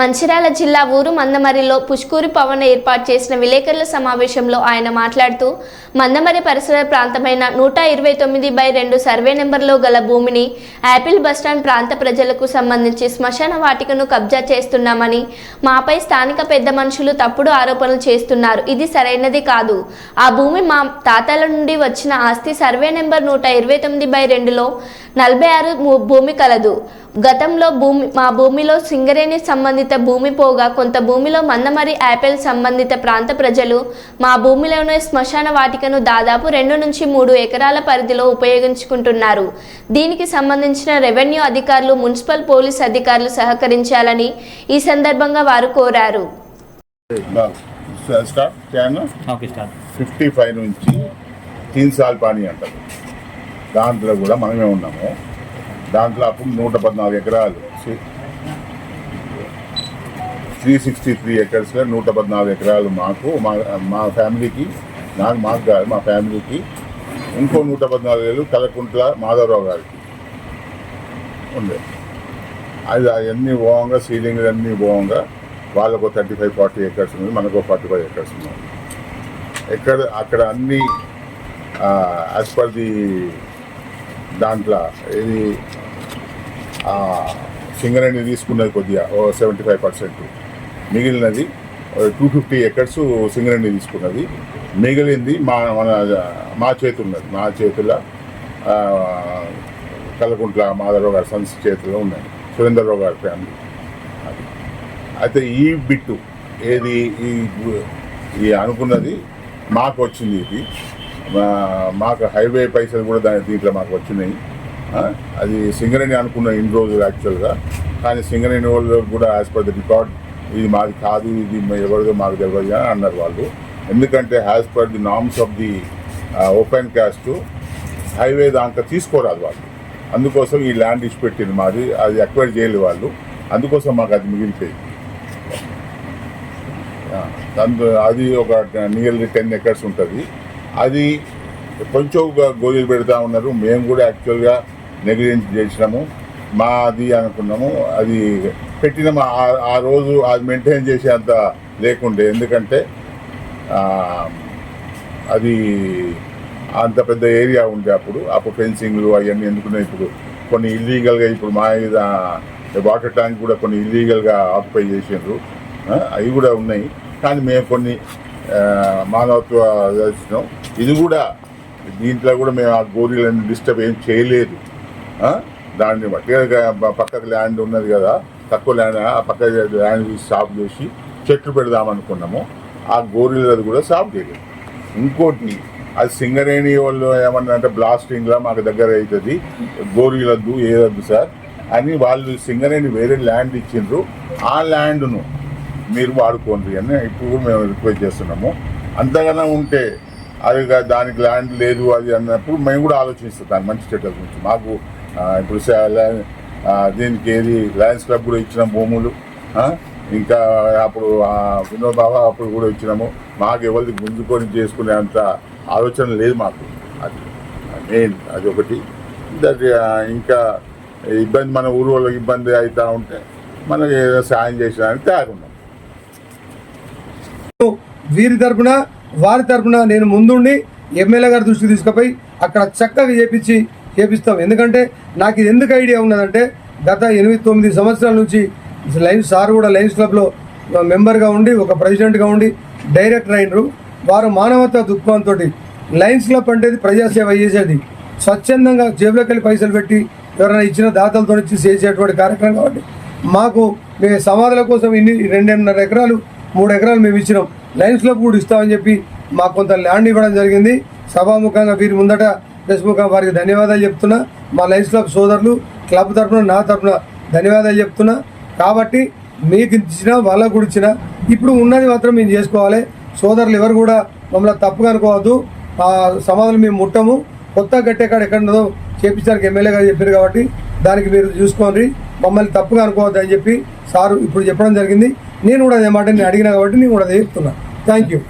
మంచిర్యాల జిల్లా ఊరు మందమరిలో పుష్కూరి పవన్ ఏర్పాటు చేసిన విలేకరుల సమావేశంలో ఆయన మాట్లాడుతూ మందమరి పరిసర ప్రాంతమైన నూట ఇరవై తొమ్మిది బై రెండు సర్వే నెంబర్లో గల భూమిని యాపిల్ బస్టాండ్ ప్రాంత ప్రజలకు సంబంధించి శ్మశాన వాటికను కబ్జా చేస్తున్నామని మాపై స్థానిక పెద్ద మనుషులు తప్పుడు ఆరోపణలు చేస్తున్నారు. ఇది సరైనది కాదు. ఆ భూమి మా తాతల నుండి వచ్చిన ఆస్తి సర్వే నెంబర్ నూట ఇరవై తొమ్మిది బై రెండులో నలభై ఆరు భూమి కలదు. గతంలో భూమి మా భూమిలో సింగరేణి సంబంధిత భూమి పోగా కొంత భూమిలో మందమరి యాపిల్ సంబంధిత ప్రాంత ప్రజలు మా భూమిలోనే శ్మశాన వాటికను దాదాపు రెండు నుంచి మూడు ఎకరాల పరిధిలో ఉపయోగించుకుంటున్నారు. దీనికి సంబంధించిన రెవెన్యూ అధికారులు మున్సిపల్ పోలీస్ అధికారులు సహకరించాలని ఈ సందర్భంగా వారు కోరారు. ఫిఫ్టీ ఫైవ్ నుంచి తీన్ సాల్ పానీ అంటారు. దాంట్లో కూడా మనమే ఉన్నాము. దాంట్లో అప్పుడు నూట పద్నాలుగు ఎకరాలు. త్రీ సిక్స్టీ త్రీ ఎకర్స్లో నూట పద్నాలుగు ఎకరాలు మాకు మా మా ఫ్యామిలీకి నాకు మాకు కాదు మా ఫ్యామిలీకి. ఇంకో నూట పద్నాలుగు వేలు కలకుంట్ల మాధవరావు గారికి ఉండే. అది అవన్నీ పోవంగా సీలింగ్ అన్నీ పోవంగా వాళ్ళకు థర్టీ ఫైవ్ ఫార్టీ ఎకర్స్ ఉంది మనకు ఫార్టీ ఫైవ్ ఎకర్స్ ఉన్నాయి ఎక్కడ అక్కడ అన్ని యాజ్ పర్ ది దాంట్లో ఇది సింగరేణి తీసుకున్నది కొద్దిగా ఓ సెవెంటీ ఫైవ్ పర్సెంట్ మిగిలినది టూ ఫిఫ్టీ ఎకర్స్ సింగరేణి తీసుకున్నది. మిగిలింది మా మన మా చేతున్నది. మా చేతుల కలకుంట్ల మాధవరావు గారి సన్స్ చేతిలో ఉన్నాయి సురేందర్రావు గారి ఫ్యామిలీ. అది. అయితే ఈ బిట్టు ఏది ఈ అనుకున్నది మాకు వచ్చింది ఇది. మాకు హైవే పైసలు కూడా దాని దీంట్లో మాకు వచ్చినాయి. అది సింగరేణి అనుకున్న ఇన్ని రోజులు యాక్చువల్గా. కానీ సింగరేణి వాళ్ళు కూడా యాజ్ పర్ ద రికార్డ్ ఇది మాది కాదు ఇది ఎవరిదో మాకు తెలియదు అని అన్నారు వాళ్ళు. ఎందుకంటే as per the norms of the open cast highway దాంట్లో తీసుకోరాదు వాళ్ళు. అందుకోసం ఈ ల్యాండ్ ఇచ్చి పెట్టింది మాది అది అక్వైర్ చేయలేదు వాళ్ళు. అందుకోసం మాకు అది మిగిలిపోయింది. దాంతో అది ఒక నియర్లీ టెన్ ఎకర్స్ ఉంటుంది. అది కొంచెం గా- గోళీలు పెడతా ఉన్నారు. మేము కూడా యాక్చువల్గా నెగ్లిజెన్స్ చేసినాము. మాది అనుకున్నాము. అది పెట్టినాము. ఆ- రోజు అది మెయింటైన్ చేసేంత లేకుండే. ఎందుకంటే అది అంత పెద్ద ఏరియా ఉండే అప్పుడు. అప్పుడు ఫెన్సింగ్లు అవన్నీ ఎందుకున్నాయి ఇప్పుడు కొన్ని ఇల్లీగల్గా ఇప్పుడు మా మీద వాటర్ ట్యాంక్ కూడా కొన్ని ఇల్లీగల్గా ఆక్యుపై చేసిండ్రు. అవి కూడా ఉన్నాయి. కానీ మేము కొన్ని మానవత్వ దర్శనం ఇది కూడా దీంట్లో కూడా మేము ఆ గోరీలను డిస్టర్బ్ ఏం చేయలేదు. దాన్ని బట్టి పక్కకు ల్యాండ్ ఉన్నది కదా తక్కువ ల్యాండ్ ఆ పక్క ల్యాండ్ సాఫ్ చేసి చెట్లు పెడదామనుకున్నాము ఆ గోరీలది కూడా సాఫ్ చేయలేదు. ఇంకోటి అది సింగరేణి వాళ్ళు ఏమన్నా అంటే బ్లాస్టింగ్లా మాకు దగ్గర అవుతుంది గోరీలద్దు ఏదద్దు సార్. అని వాళ్ళు సింగరేణి వేరే ల్యాండ్ ఇచ్చిండ్రు. ఆ ల్యాండ్ను మీరు వాడుకోండి అని ఇప్పుడు మేము రిక్వెస్ట్ చేస్తున్నాము. అంతగానో ఉంటే అది దానికి ల్యాండ్ లేదు అది అన్నప్పుడు మేము కూడా ఆలోచిస్తాం దాని మంచి స్టేటస్ గురించి. మాకు ఇప్పుడు దీనికి ఏది లయన్స్ క్లబ్ కూడా ఇచ్చిన భూములు ఇంకా అప్పుడు వినోద్ బాబా అప్పుడు కూడా ఇచ్చినాము. మాకు ఎవరిది గుంజుకొని చేసుకునే అంత ఆలోచన లేదు మాకు. అది మెయిన్ అది ఒకటి. ఇంకా ఇబ్బంది మన ఊరు వాళ్ళకి ఇబ్బంది అవుతూ ఉంటే మనకి ఏదో సాయం చేసడానికి తయారున్నాం. వీరి తరపున వారి తరపున నేను ముందుండి ఎమ్మెల్యే గారి దృష్టికి తీసుకుపోయి అక్కడ చక్కగా చేపించి చేపిస్తాం. ఎందుకంటే నాకు ఇది ఎందుకు ఐడియా ఉన్నదంటే గత ఎనిమిది తొమ్మిది సంవత్సరాల నుంచి లైన్స్ సార్ కూడా లైన్స్ క్లబ్లో మెంబర్గా ఉండి ఒక ప్రెసిడెంట్గా ఉండి డైరెక్టర్ అయినరు. వారు మానవతా దృక్పథంతో లయన్స్ క్లబ్ అంటే ప్రజాసేవ చేసేది. స్వచ్ఛందంగా జేబులోకి వెళ్ళి పైసలు పెట్టి ఎవరైనా ఇచ్చిన దాతలతో ఇచ్చి చేసేటువంటి కార్యక్రమం కాబట్టి మాకు మేము సమాధుల కోసం ఇన్ని రెండున్నర ఎకరాలు మూడు ఎకరాలు మేము ఇచ్చినాం. లైన్స్లో కూడా ఇస్తామని చెప్పి మాకు కొంత ల్యాండ్ ఇవ్వడం జరిగింది. సభాముఖంగా వీరి ముందట దశముఖం వారికి ధన్యవాదాలు చెప్తున్నా. మా లైన్స్ క్లబ్ సోదరులు క్లబ్ తరఫున నా తరఫున ధన్యవాదాలు చెప్తున్నా. కాబట్టి మీకు ఇచ్చినా వాళ్ళకు కూడా ఇచ్చినా ఇప్పుడు ఉన్నది మాత్రం మేము చేసుకోవాలి. సోదరులు ఎవరు కూడా మమ్మల్ని తప్పుగా అనుకోవద్దు. ఆ సమాధులు మేము ముట్టము. కొత్త గట్టెకాడ ఎక్కడ ఉన్నదో చేపించడానికి ఎమ్మెల్యే గారు చెప్పారు కాబట్టి దానికి మీరు చూసుకోండి. మమ్మల్ని తప్పుగా అనుకోవద్దు అని చెప్పి సారు ఇప్పుడు చెప్పడం జరిగింది. నేను కూడా అదే మాట నేను అడిగినా కాబట్టి నేను కూడా అదే చెప్తున్నా. Thank you